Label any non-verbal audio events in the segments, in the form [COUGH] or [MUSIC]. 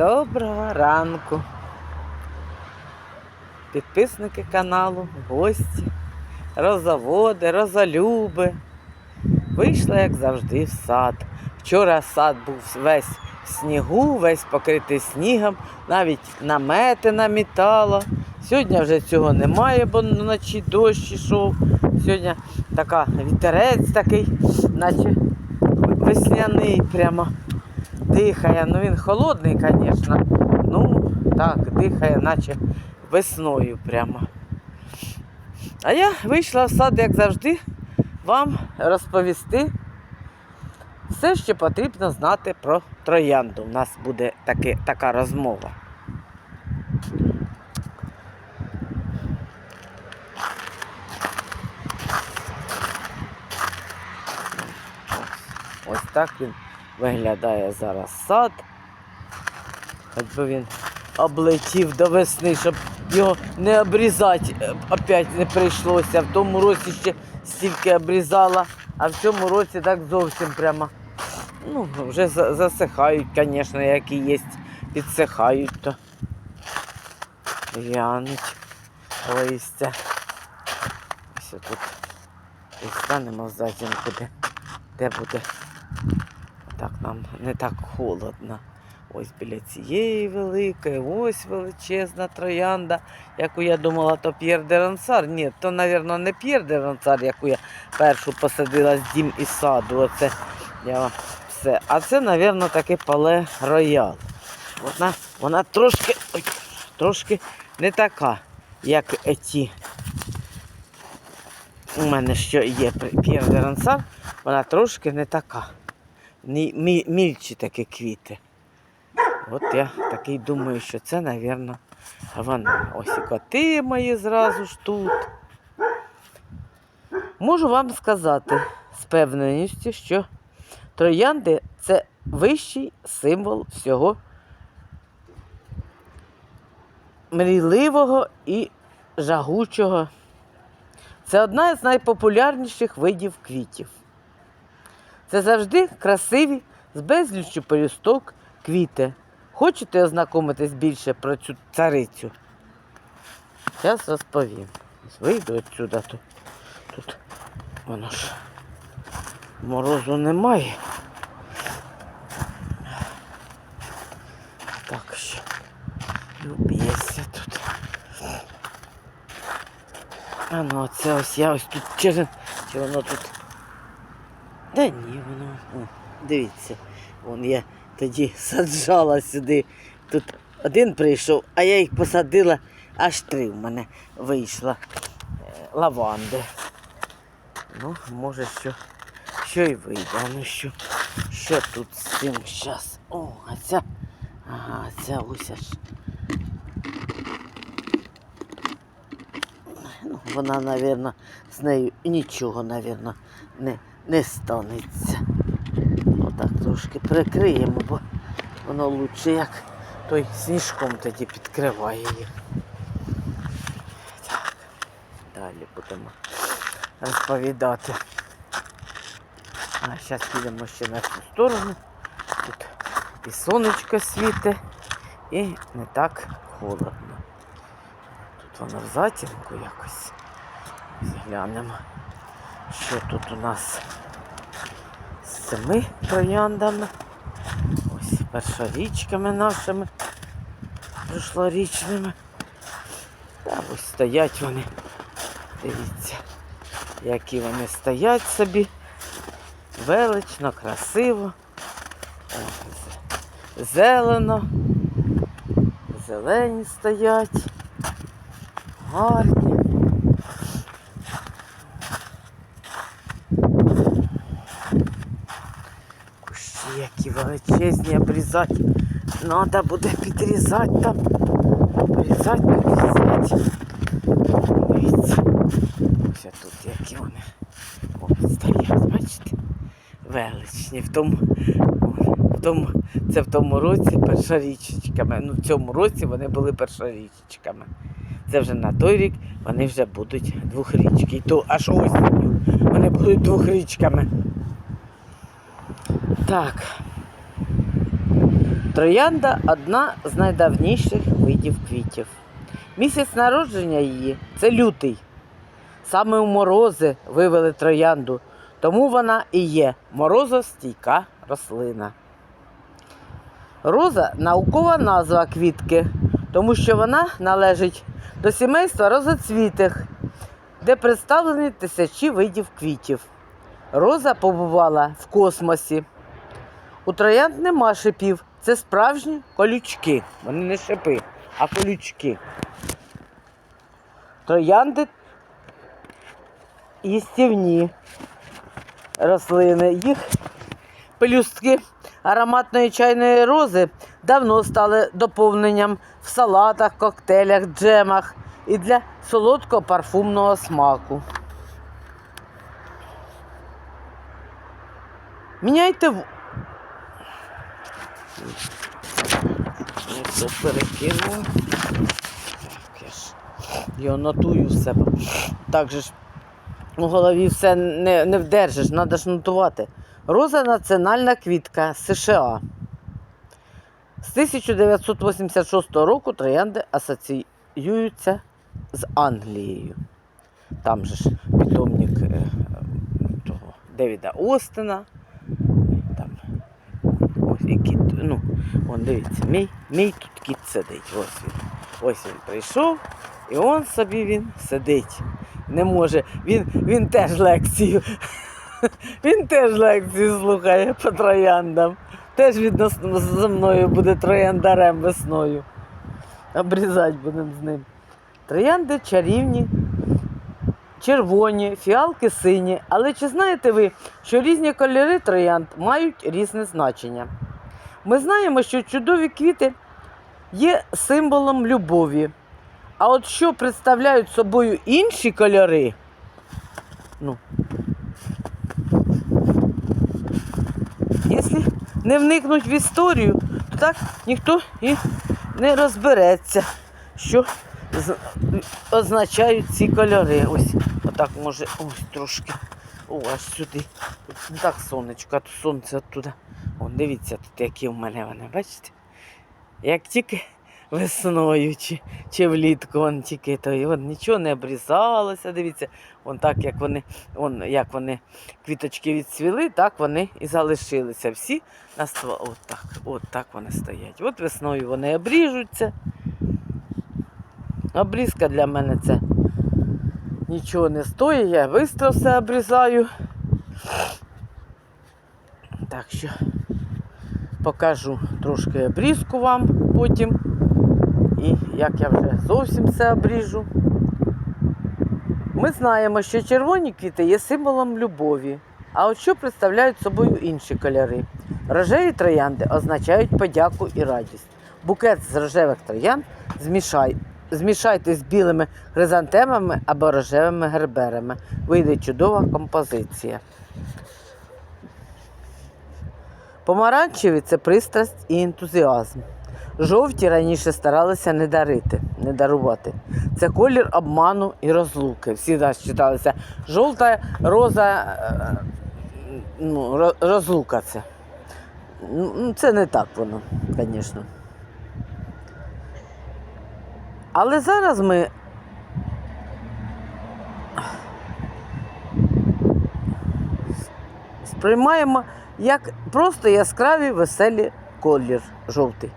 Доброго ранку. Підписники каналу, гості, розоводи, розолюби. Вийшла, як завжди, в сад. Вчора сад був весь в снігу, весь покритий снігом, навіть намети намітало. Сьогодні вже цього немає, бо вночі дощ ішов. Сьогодні така вітерець такий, наче весняний прямо дихає. Ну він холодний, звісно. Ну, так, дихає, наче весною прямо. А я вийшла в сад, як завжди, вам розповісти все, що потрібно знати про троянду. У нас буде таки, така розмова. Ось, так він виглядає зараз сад. Хоч би він облетів до весни, щоб його не обрізати е, опять не прийшлося. В тому році ще стільки обрізала, а в цьому році так зовсім прямо. Ну, вже засихають, звісно, які є, підсихають, то в'януть листя. Ось тут і станемо затінку, де, де буде так нам не так холодно. Ось біля цієї великої, ось величезна троянда, яку я думала, то П'єр де Ронсар. Ні, то, мабуть, не П'єр де Ронсар, яку я першу посадила з дім і саду. Оце я все. А це, мабуть, таки пале роял. Вона, вона трошки, ой, трошки не така, як ті. У мене що є П'єр де Ронсар, вона трошки не така. Мільчі такі квіти. От я такий думаю, що це, мабуть, вона. Ось і коти мої зразу ж тут. Можу вам сказати з певненістю, що троянди це вищий символ всього мрійливого і жагучого. Це одна з найпопулярніших видів квітів. Це завжди красиві, з безліччю пелюсток квіти. Хочете ознакомитись більше про цю царицю? Зараз розповім. Вийду відсюди, то тут воно ж морозу немає. Так що і тут. А ну це ось я ось тут через. Чи воно тут. Та ні, дивіться, вон я тоді саджала сюди. Тут один прийшов, а я їх посадила, аж три в мене вийшло е, лаванди. Ну, може, що, що і вийде. Ну що, що тут з цим зараз? О, а ця. Ага, ця ось аж. Ну, вона, мабуть, з нею нічого, мабуть, не, не станеться. Отак трошки прикриємо, бо воно лучше як той сніжком тоді підкриває їх. Так, далі будемо розповідати. А зараз підемо ще на цю сторону. Тут і сонечко світить, і не так холодно. Тут воно в затінку якось. Глянемо, що тут у нас цими трояндами. Ось першорічками нашими прошлорічними. Та ось стоять вони. Дивіться, які вони стоять собі. Велично, красиво. Зелено. Зелені стоять. Гарні. Кущі величезні обрізати. Надо буде підрізати там. Обрізати, підрізати. Дивіться. Ось тут які вони. О, стоять, бачите? Величні. В тому, в тому, це в тому році першорічечками. Ну, в цьому році вони були першорічечками. Це вже на той рік вони вже будуть двохрічки. І то аж осінню вони будуть двохрічками. Так. Троянда одна з найдавніших видів квітів. Місяць народження її це лютий. Саме у морози вивели троянду, тому вона і є морозостійка рослина. Роза наукова назва квітки, тому що вона належить до сімейства розоцвітих, де представлені тисячі видів квітів. Роза побувала в космосі. У троянд нема шипів. Це справжні колючки. Вони не шипи, а колючки. Троянди їстівні рослини. Їх пелюстки ароматної чайної рози давно стали доповненням в салатах, коктейлях, джемах і для солодкого парфумного смаку. Міняйте. Не то перекинула. Так, я ж його нотую в себе. Так же ж у голові все не, не вдержиш, треба ж нотувати. Роза національна квітка США. З 1986 року троянди асоціюються з Англією. Там же ж питомник е, е, того Девіда Остена. Там ось і кіт. Ну, вон дивіться, мій, мій тут кіт сидить. Ось він. Ось він прийшов, і он собі він сидить. Не може. Він, він теж лекцію. [LAUGHS] Він теж лекцію слухає по трояндам. Теж відносно зі мною буде трояндарем весною. Обрізати будемо з ним. Троянди чарівні, червоні, фіалки сині. Але чи знаєте ви, що різні кольори троянд мають різне значення? Ми знаємо, що чудові квіти є символом любові. А от що представляють собою інші кольори? Ну, якщо не вникнуть в історію, то так ніхто і не розбереться, що означають ці кольори. Ось, отак може, ось трошки. О, сюди. Не так сонечко, а то сонце оттуда. О, дивіться, тут які в мене вони, бачите? Як тільки весною чи, чи влітку, вон тільки то, і вон нічого не обрізалося. Дивіться, вон так, як вони, вон, як вони квіточки відцвіли, так вони і залишилися. Всі на ствол. От так, от так вони стоять. От весною вони обріжуться. Обрізка для мене це нічого не стоїть, я швидко все обрізаю. Так що покажу трошки обрізку вам потім. І як я вже зовсім все обріжу. Ми знаємо, що червоні квіти є символом любові. А от що представляють собою інші кольори? Рожеві троянди означають подяку і радість. Букет з рожевих троянд змішай, змішайте з білими хризантемами або рожевими герберами. Вийде чудова композиція. Помаранчеві це пристрасть і ентузіазм. Жовті раніше старалися не дарити, не дарувати. Це колір обману і розлуки. Всі нас читалися. Жовта роза, е, ну, розлука це. Ну, Це не так воно, звісно. Але зараз ми сприймаємо як просто яскравий веселі колір жовтий.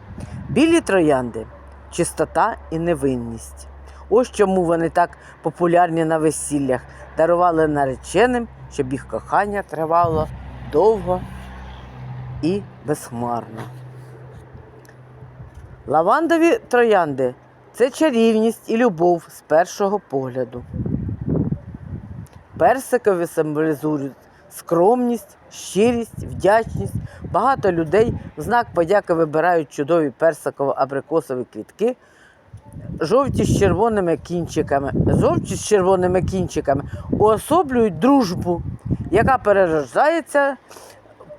Білі троянди чистота і невинність. Ось чому вони так популярні на весіллях, дарували нареченим, щоб їх кохання тривало довго і безхмарно. Лавандові троянди це чарівність і любов з першого погляду. Персикові символізують скромність, щирість, вдячність. Багато людей в знак подяки вибирають чудові персиково-абрикосові квітки, жовті з червоними кінчиками. Жовті з червоними кінчиками уособлюють дружбу, яка перерождається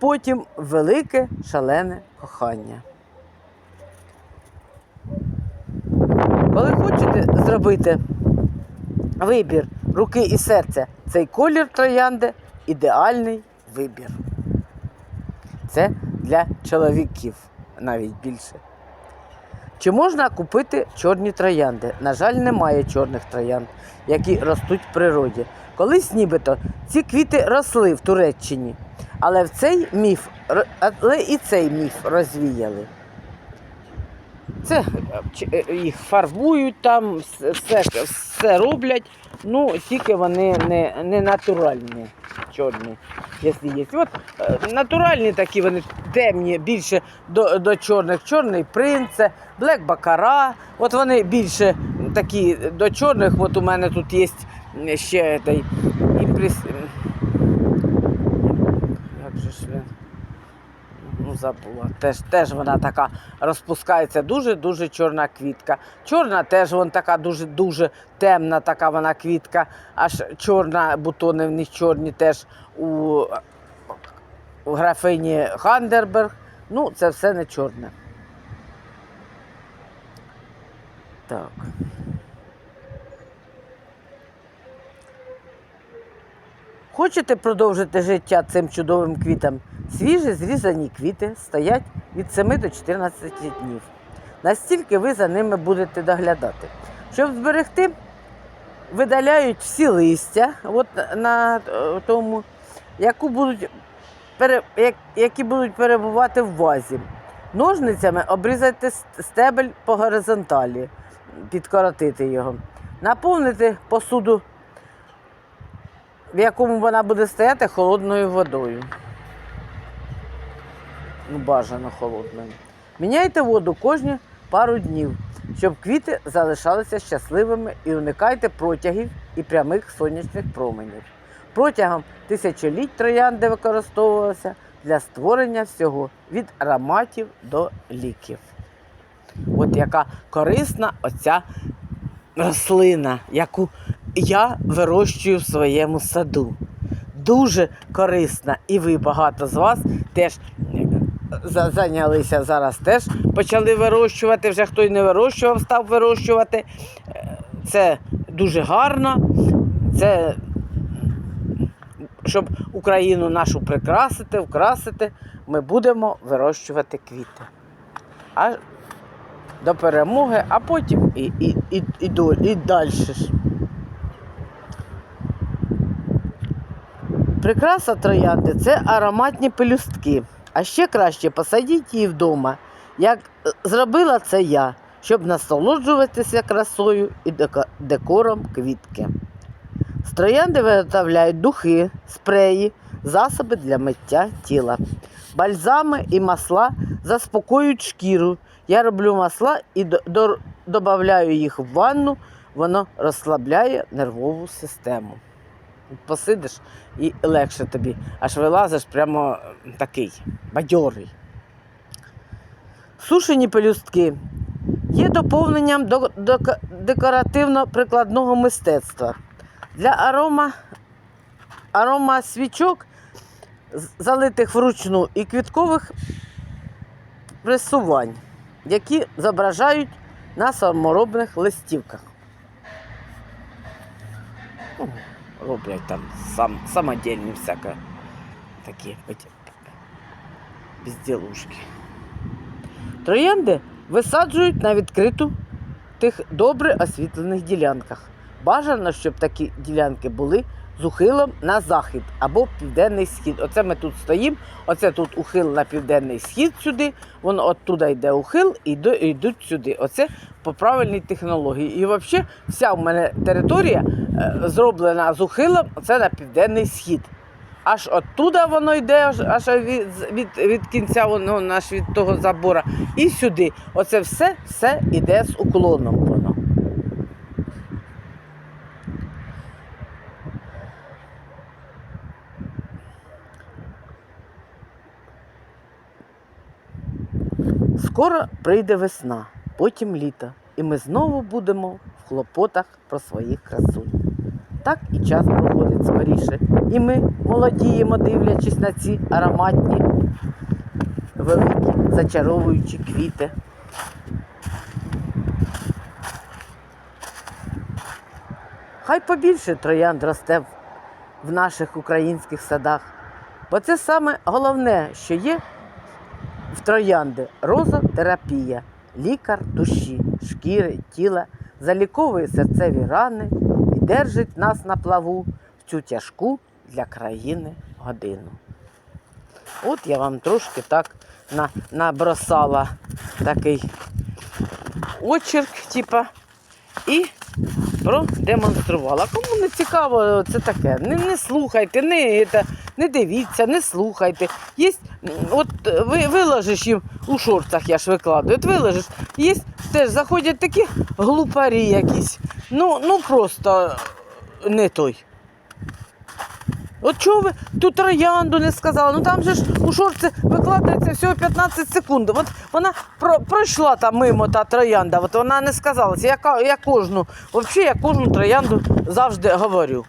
потім в велике шалене кохання. Коли хочете зробити вибір руки і серця, цей колір троянди ідеальний вибір. Це для чоловіків. навіть більше. Чи можна купити чорні троянди? На жаль, немає чорних троянд, які ростуть в природі. Колись нібито ці квіти росли в Туреччині, але в цей міф, але і цей міф розвіяли. Це е, е, їх фарбують там, все, все, все роблять, ну тільки вони не, не натуральні, чорні, якщо є. От е, натуральні такі вони темні, більше до, до чорних. Чорний принце, блек бакара. От вони більше такі до чорних. От у мене тут є ще той імпрес... Як же ж він? Забула. Теж, теж вона така розпускається дуже-дуже чорна квітка. Чорна теж вона така дуже-дуже темна, така вона квітка. Аж чорна, бутони в них чорні теж у, у графині Хандерберг. Ну, це все не чорне. Так. Хочете продовжити життя цим чудовим квітам? Свіжі зрізані квіти стоять від 7 до 14 днів. Настільки ви за ними будете доглядати. Щоб зберегти, видаляють всі листя от на е, тому, яку будуть, які будуть перебувати в вазі. Ножницями обрізати стебель по горизонталі, підкоротити його. Наповнити посуду в якому вона буде стояти холодною водою. Ну, бажано холодною. Міняйте воду кожні пару днів, щоб квіти залишалися щасливими і уникайте протягів і прямих сонячних променів. Протягом тисячоліть троянди використовувалися для створення всього від ароматів до ліків. От яка корисна оця рослина, яку я вирощую в своєму саду. Дуже корисна. І ви багато з вас теж зайнялися зараз, теж почали вирощувати. Вже хто й не вирощував, став вирощувати. Е, Це дуже гарно. Це щоб Україну нашу прикрасити, вкрасити, ми будемо вирощувати квіти. А до перемоги, а потім і, і, і, і, і далі. Прикраса троянди це ароматні пелюстки. А ще краще посадіть її вдома, як е, зробила це я, щоб насолоджуватися красою і декором квітки. З троянди виготовляють духи, спреї, засоби для миття тіла. Бальзами і масла заспокоюють шкіру. Я роблю масла і до- до- додаю їх в ванну, воно розслабляє нервову систему. Посидиш і легше тобі, аж вилазиш прямо такий бадьорий. Сушені пелюстки є доповненням до, до декоративно-прикладного мистецтва. Для арома, арома свічок, залитих вручну, і квіткових пресувань, які зображають на саморобних листівках. Роблять там сам, самодільні всяке такі безділушки. Троянди висаджують на відкриту тих добре освітлених ділянках. Бажано, щоб такі ділянки були з ухилом на захід або південний схід. Оце ми тут стоїмо, оце тут ухил на південний схід сюди, воно оттуда йде ухил і йдуть сюди. Оце по правильній технології. І взагалі вся в мене територія е, зроблена з ухилом, це на південний схід. Аж оттуда воно йде, аж, від, від, від кінця воно аж від того забора. І сюди. Оце все, все йде з уклоном воно. Скоро прийде весна, потім літо, і ми знову будемо в хлопотах про своїх красунь. Так і час проходить скоріше. І ми молодіємо, дивлячись на ці ароматні, великі, зачаровуючі квіти. Хай побільше троянд росте в- наших українських садах. Бо це саме головне, що є в Троянди розотерапія, лікар душі, шкіри, тіла, заліковує серцеві рани і держить нас на плаву в цю тяжку для країни годину. От я вам трошки так на, набросала такий очерк, типа, і продемонструвала. Кому не цікаво, це таке. Не, не слухайте, не, не дивіться, не слухайте. Є, от ви виложиш їм у шортах, я ж викладаю, от виложиш, є теж заходять такі глупарі якісь. Ну, ну просто не той. От чого ви ту троянду не сказали? Ну там же ж у шорці викладається всього 15 секунд. От вона про, пройшла там мимо та троянда, от вона не сказалася. Я, я кожну, взагалі я кожну троянду завжди говорю.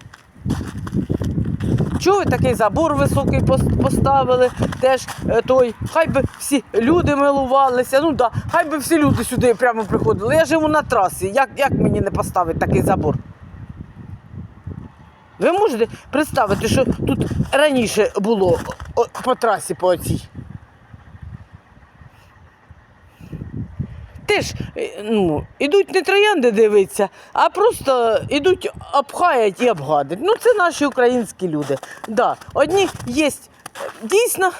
Чого ви такий забор високий поставили? Теж е, той, хай би всі люди милувалися. Ну да, хай би всі люди сюди прямо приходили. Я живу на трасі. Як, як мені не поставити такий забор? Ви можете представити, що тут раніше було по трасі по оцій? Теж е, ну, ідуть не троянди дивитися, а просто ідуть обхаять і обгадять. Ну, це наші українські люди. Да, одні є дійсно,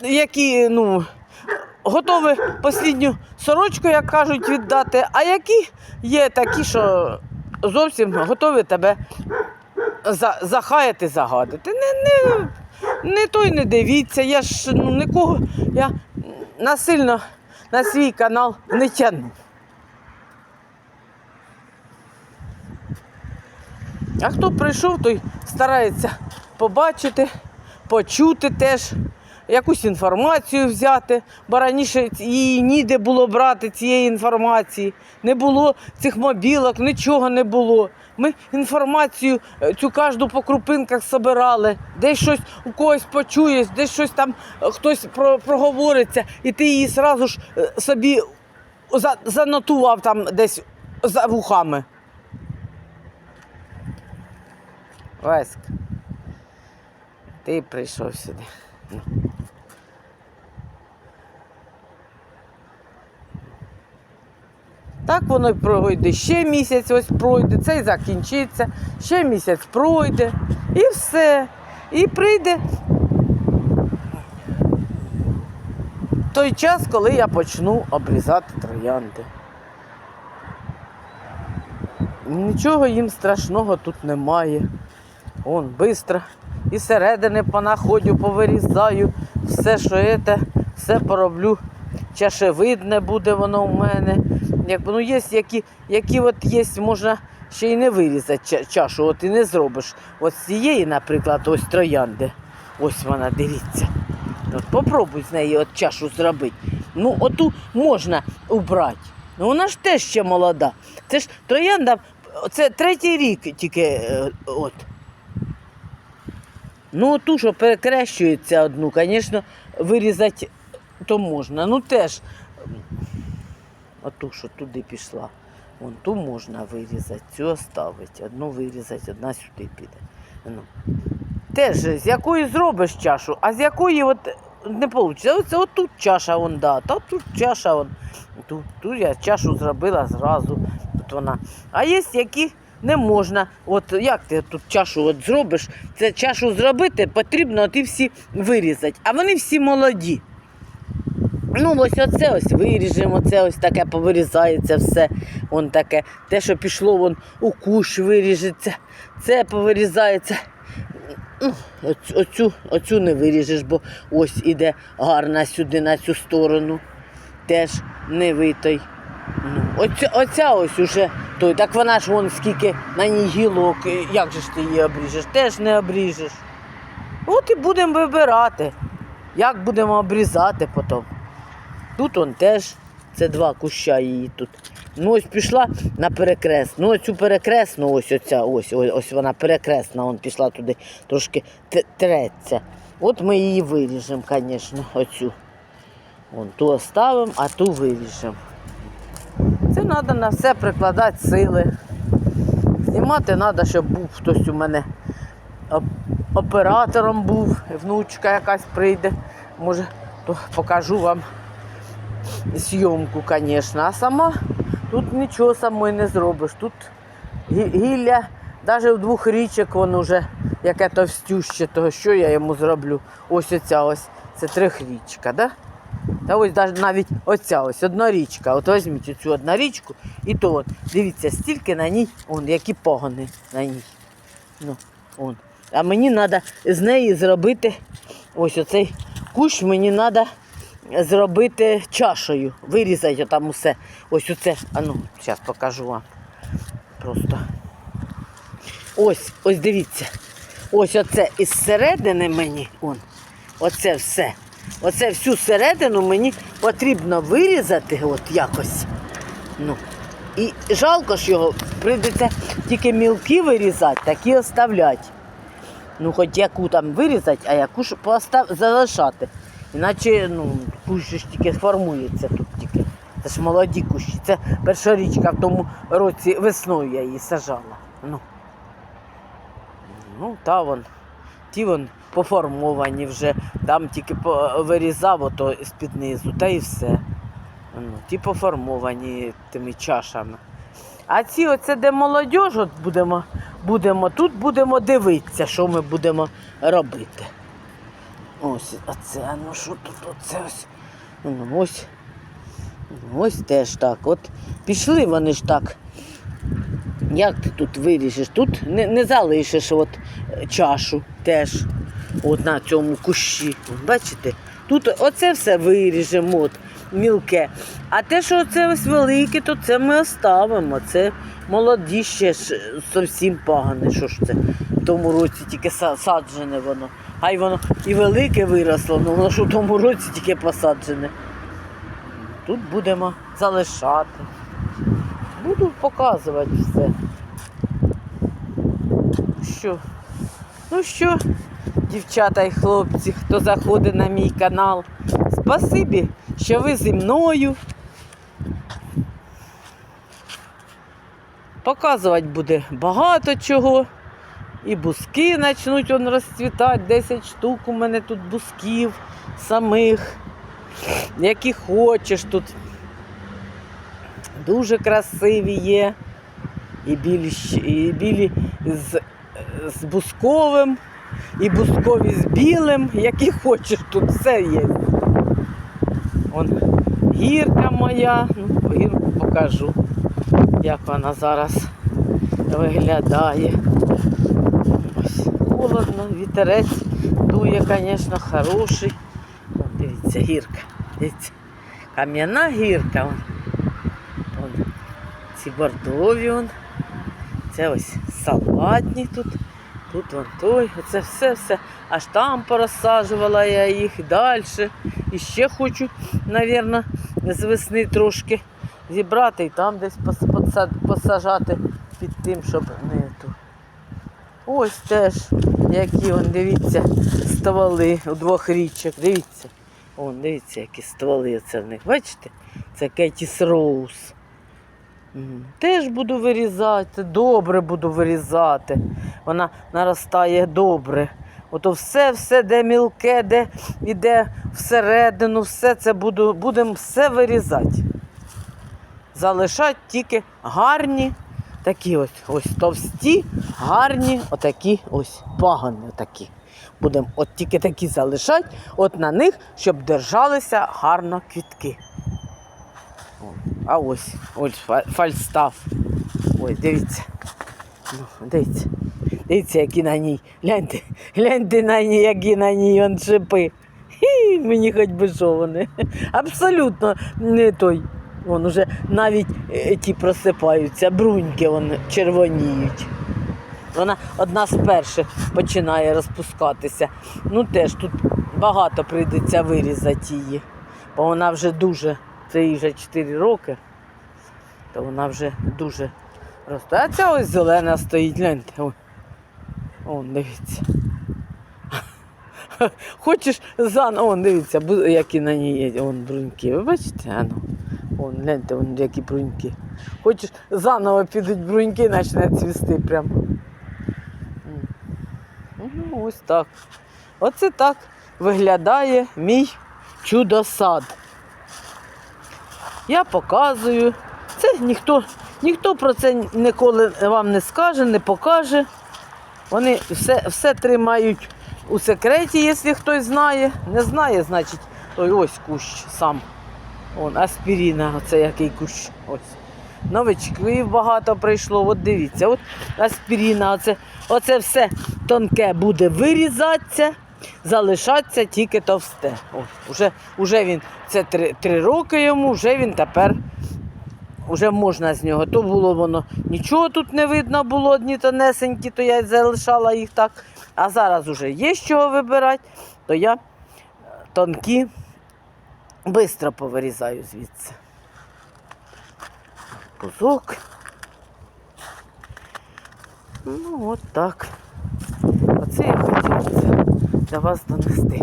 які ну, готові останню сорочку, як кажуть, віддати, а які є такі, що зовсім готові тебе за, захаяти, загадити. Не, не, не той не дивіться, я ж ну, нікого я насильно на свій канал не тягну. А хто прийшов, той старається побачити, почути теж, якусь інформацію взяти, бо раніше її ніде було брати цієї інформації. Не було цих мобілок, нічого не було. Ми інформацію е, цю кожну по крупинках собирали, десь щось у когось почуєш, десь щось там е, хтось про, проговориться, і ти її одразу ж е, собі за, занотував там десь за вухами. Васька, ти прийшов сюди. Ну. Так воно пройде. Ще місяць ось пройде, цей закінчиться, ще місяць пройде і все. І прийде той час, коли я почну обрізати троянди. Нічого їм страшного тут немає. Он швидко. І середини понаходю, повирізаю, все, що це, все пороблю. Чашевидне буде воно у мене. Як, ну, є, які, які от є, можна ще й не вирізати чашу, от і не зробиш. От з цієї, наприклад, ось троянди. Ось вона, дивіться. От попробуй з неї от чашу зробити. Ну, оту можна убрати. Ну вона ж теж ще молода. Це ж троянда, це третій рік тільки е, от. Ну, ту, що перекрещується одну, звісно, вирізати то можна. Ну теж, оту, що туди пішла. Вон ту можна вирізати, цю оставити, одну вирізати, одна сюди піде. Ну. Теж з якої зробиш чашу, а з якої от не вийде. Оце от тут чаша вон, да, та тут чаша вон. Тут, тут я чашу зробила зразу. Тут вона. А є які не можна. От як ти тут чашу от зробиш? Це чашу зробити потрібно от і всі вирізати. А вони всі молоді. Ну, ось оце ось виріжемо, оце ось таке повирізається все. Вон таке. Те, що пішло, вон у кущ виріжеться, це повирізається. Ну, оцю, оцю, не виріжеш, бо ось іде гарна сюди на цю сторону. Теж не витой. Ну, оця, оця ось уже той. Так вона ж вон скільки на ній гілок, як же ж ти її обріжеш? Теж не обріжеш. От і будемо вибирати, як будемо обрізати потім. Тут он теж, це два куща її тут. Ну ось пішла на перекрест. Ну оцю перекресну, ось оця, ось, ось, ось вона перекресна, он пішла туди, трошки треться. От ми її виріжемо, звісно, оцю. Вон ту оставимо, а ту виріжемо. Це треба на все прикладати сили. Знімати треба, щоб був хтось у мене оператором був, внучка якась прийде. Може, то покажу вам зйомку, звісно. А сама тут нічого самої не зробиш. Тут гілля, навіть в двох річок воно вже яке товстюще, то що я йому зроблю? Ось оця ось, це трьохрічка, да? Та ось навіть оця ось одна річка. От візьміть оцю одну річку і то от. Дивіться, стільки на ній, он, які погони на ній. Ну, он. А мені треба з неї зробити ось оцей кущ мені треба зробити чашею. Вирізати там усе. Ось оце. А ну, зараз покажу вам. Просто. Ось, ось дивіться. Ось оце із середини мені. Он, оце все. Оце всю середину мені потрібно вирізати от якось. Ну. І жалко ж його, прийдеться тільки мілки вирізати, такі оставляти. Ну, хоч яку там вирізати, а яку ж постав... залишати. Іначе ну, кущ ж тільки формується тут тільки. Це ж молоді кущі. Це перша річка в тому році весною я її сажала. Ну, ну та вон. Ті вон поформовані вже, там тільки вирізав ото з-під низу, та і все. Ну, ті поформовані тими чашами. А ці оце де молодь, от будемо, будемо, тут будемо дивитися, що ми будемо робити. Ось оце, а ну що тут оце ось. Ну, ось. Ну, Ось теж так. От пішли вони ж так. Як ти тут виріжеш? Тут не, не залишиш от е, чашу теж. От на цьому кущі. Бачите? Тут оце все виріжемо, от, мілке. А те, що це ось велике, то це ми оставимо. Це молоді ще ж зовсім погане. Що ж це? В тому році тільки са- саджене воно. Хай воно і велике виросло, але воно ж у тому році тільки посаджене. Тут будемо залишати. Буду показувати все. Що? Ну що, дівчата і хлопці, хто заходить на мій канал, спасибі, що ви зі мною. Показувати буде багато чого. І бузки почнуть он розцвітати. 10 штук у мене тут бузків самих, які хочеш тут. Дуже красиві є. І білі, і білі з, з бусковим, і бускові з білим, які хочеш, тут все є. Он гірка моя, ну, гірку покажу, як вона зараз виглядає. Ось, холодно, вітерець дує, звісно, хороший. Вон, дивіться, гірка. Дивіться. Кам'яна гірка. Вон. Ці бордові. Вон. Це ось салатні тут. Тут вон той. Оце все-все. Аж там порозсаджувала я їх далі. І ще хочу, мабуть, з весни трошки зібрати і там десь пос- посажати під тим, щоб не ту. Ось теж, які он, дивіться, стволи у двох річок. Дивіться. Вон, дивіться, які стволи оце в них. Бачите? Це Кетіс Роуз. Теж буду вирізати, добре буду вирізати. Вона наростає добре. Ото все, все, де мілке, де іде всередину, все це буду, будемо все вирізати. Залишати тільки гарні, такі ось, ось товсті, гарні, отакі ось пагани. Отакі. Будемо от тільки такі залишати, от на них, щоб держалися гарно квітки. А ось, ось фальстаф. Ой, дивіться. Ну, дивіться. Дивіться, які на ній. Гляньте, гляньте на ній, які на ній он шипи. Хі, мені хоч би що вони. Абсолютно не той. Вон уже навіть е, ті просипаються, бруньки вон червоніють. Вона одна з перших починає розпускатися. Ну теж тут багато прийдеться вирізати її, бо вона вже дуже, це їй вже 4 роки, то вона вже дуже росте. А ця ось зелена стоїть, гляньте. О, дивіться. [LAUGHS] Хочеш заново, он, дивіться, які на ній є вон, бруньки. Ви бачите? А ну. Вон, гляньте, вон, які бруньки. Хочеш заново підуть бруньки, почне цвісти прямо. Ну, ось так. Оце так виглядає мій чудосад. Я показую. Це ніхто, ніхто про це ніколи вам не скаже, не покаже. Вони все, все тримають у секреті, якщо хтось знає. Не знає, значить, ой, ось кущ сам. Вон, аспіріна, оце який кущ. Ось. Новичків багато прийшло. От дивіться, от аспіріна, оце, оце все тонке буде вирізатися, залишатися тільки товсте. Ось, уже, уже він, це три, три роки йому, вже він тепер вже можна з нього. То було воно нічого тут не видно було, одні тонесенькі, то я залишала їх так. А зараз вже є з чого вибирати, то я е, тонкі швидко повирізаю звідси. Кузок. Ну, от так. Оце я хотіла для вас донести.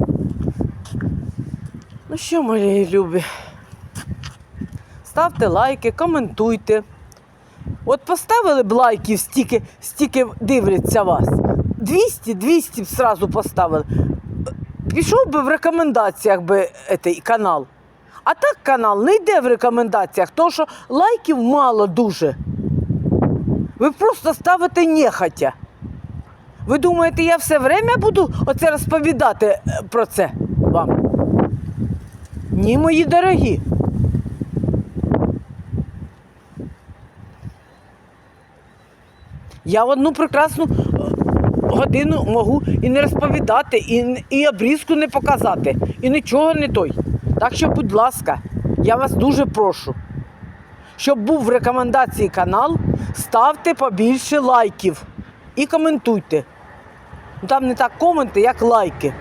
Ну що, мої любі? Ставте лайки, коментуйте. От поставили б лайків, стільки, стільки дивляться вас. 200, 200 б сразу поставили. Пішов би в рекомендаціях би цей канал. А так канал не йде в рекомендаціях, тому що лайків мало дуже. Ви просто ставите нехотя. Ви думаєте, я все время буду оце розповідати е, про це вам? Ні, мої дорогі. Я одну прекрасну е, годину можу і не розповідати, і, і обрізку не показати, і нічого не той. Так що, будь ласка, я вас дуже прошу. Щоб був в рекомендації канал, ставте побільше лайків і коментуйте. Ну, Там не так коменти, як лайки.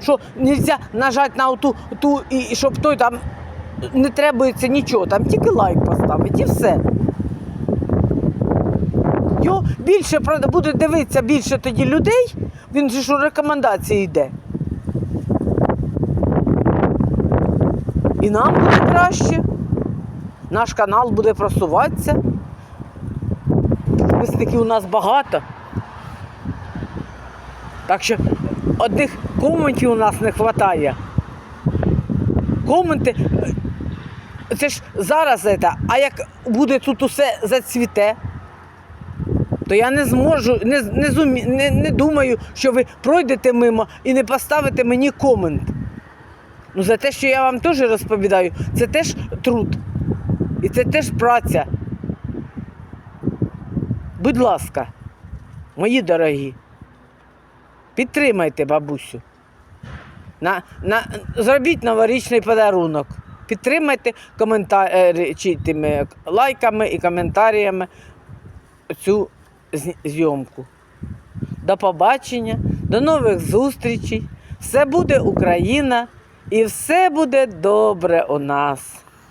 Що не можна нажати на ту, ту і, і щоб той там не требується нічого, там тільки лайк поставити і все. Його більше про- буде дивитися більше тоді людей, він же ж у рекомендації йде. І нам буде краще. Наш канал буде просуватися. Підписників у нас багато. Так що одних коментів у нас не вистачає. Коменти. Це ж зараз це, а як буде тут усе зацвіте, то я не зможу, не, не, зумі, не, не думаю, що ви пройдете мимо і не поставите мені комент. Ну, за те, що я вам теж розповідаю, це теж труд. І це теж праця. Будь ласка, мої дорогі, підтримайте бабусю. На, на, зробіть новорічний подарунок. Підтримайте коментарі, чи тими лайками і коментарями цю зйомку. До побачення, до нових зустрічей. Все буде Україна і все буде добре у нас.